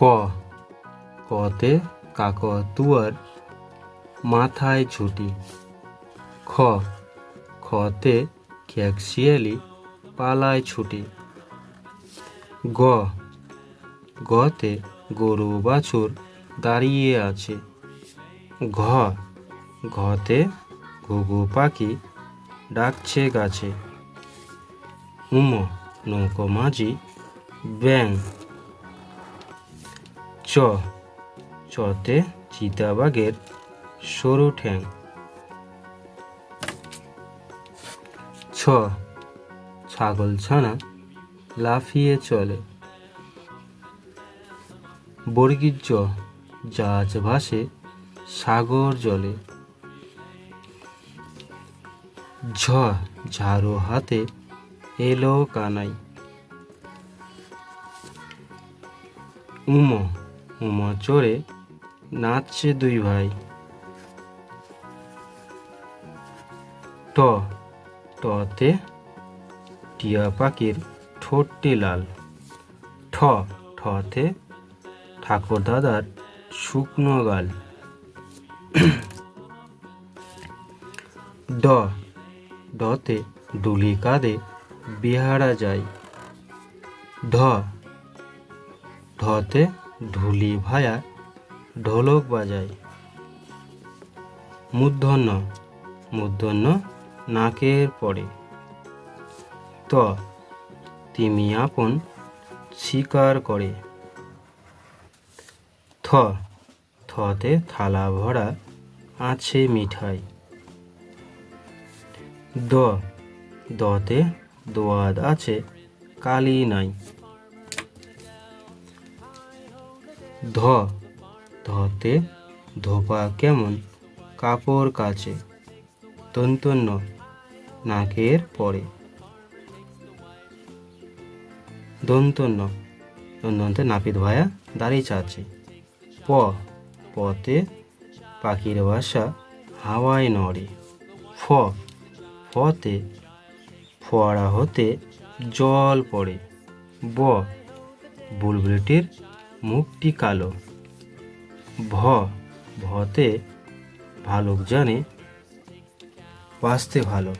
ক, কতে কাকতুয়ার মাথায় ছুটি। খ, খতে খ্যাকশিয়ালি পালায় ছুটি। গ, গতে গরু বাছুর দাঁড়িয়ে আছে। ঘ, ঘতে ঘুঘু পাখি ডাকছে গাছে। উম, নৌকো মাঝি ব্যাং চ। চতে চিতাবাঘের সরু ঠ্যাং। ছ। ছাগল ছানা লাফিয়ে চলে। বর্গীর জ। জাহাজ ভাসে সাগর জলে। ঝ। ঝাড়ু হাতে এলো কানাই উম উম চড়ে নাচছে দুই ভাই। ট টতে টিয়া পাখির ঠোঁটটি লাল। ঠ ঠতে ঠাকুর দাদার শুকনো গাল। ড ডতে ডুলি কাঁধে বিহারা যায়। ঢ ঢতে ঢুলি ভায়া ঢোলক বাজায়। মূর্ধন্য মূর্ধন্য নাকের পরে। ত, তিমি আপন শিকার করে। থ, থতে থালা ভরা আছে মিঠাই। দ, দতে দোয়াদ আছে কালি নাই। ধ, ধতে ধোপা কেমন? কাপড় কাচে, তন্তন্য নাকের পরে। দন্তন্য, দন্তন্তে নাপিত ভায়া দাঁড়িয়ে আছে প পতে পাখির বাসা হাওয়ায় নড়ে। ফ, ফতে ফোয়ারা হতে জল পড়ে। ব, বুলবুলিটির মুখটি কালো। ভ ভতে ভালুক জানে বাঁচতে ভালো।